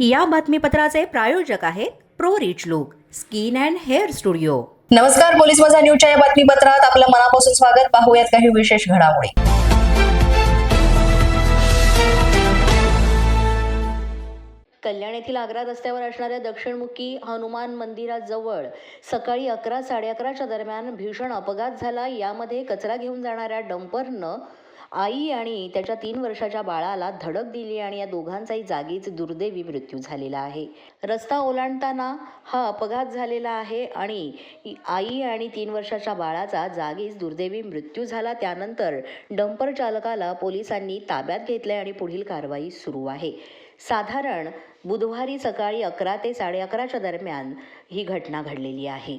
या बातमीपत्राचे प्रायोजक आहेत pro rich look skin and hair studio. नमस्कार पोलीस माझा न्यूजच्या या बातमीपत्रात आपलं मनापासून स्वागत. पाहूयात काही विशेष घडामोडी. कल्याण येथील आग्रा रस्त्यावर असणाऱ्या दक्षिणमुखी हनुमान मंदिराजवळ सकाळी अकरा साडे अकराच्या दरम्यान भीषण अपघात झाला. यामध्ये कचरा घेऊन जाणाऱ्या डंपरनं आई आणि त्याच्या तीन वर्षाच्या बाळाला धडक दिली आणि या दोघांचाही जागीच दुर्दैवी मृत्यू झालेला आहे. रस्ता ओलांडताना हा अपघात झालेला आहे आणि आई आणि तीन वर्षाच्या बाळाचा जागीच दुर्दैवी मृत्यू झाला. त्यानंतर डंपर चालकाला पोलिसांनी ताब्यात घेतले आणि पुढील कारवाई सुरू आहे. साधारण बुधवारी सकाळी अकरा ते साडे अकराच्या दरम्यान ही घटना घडलेली आहे.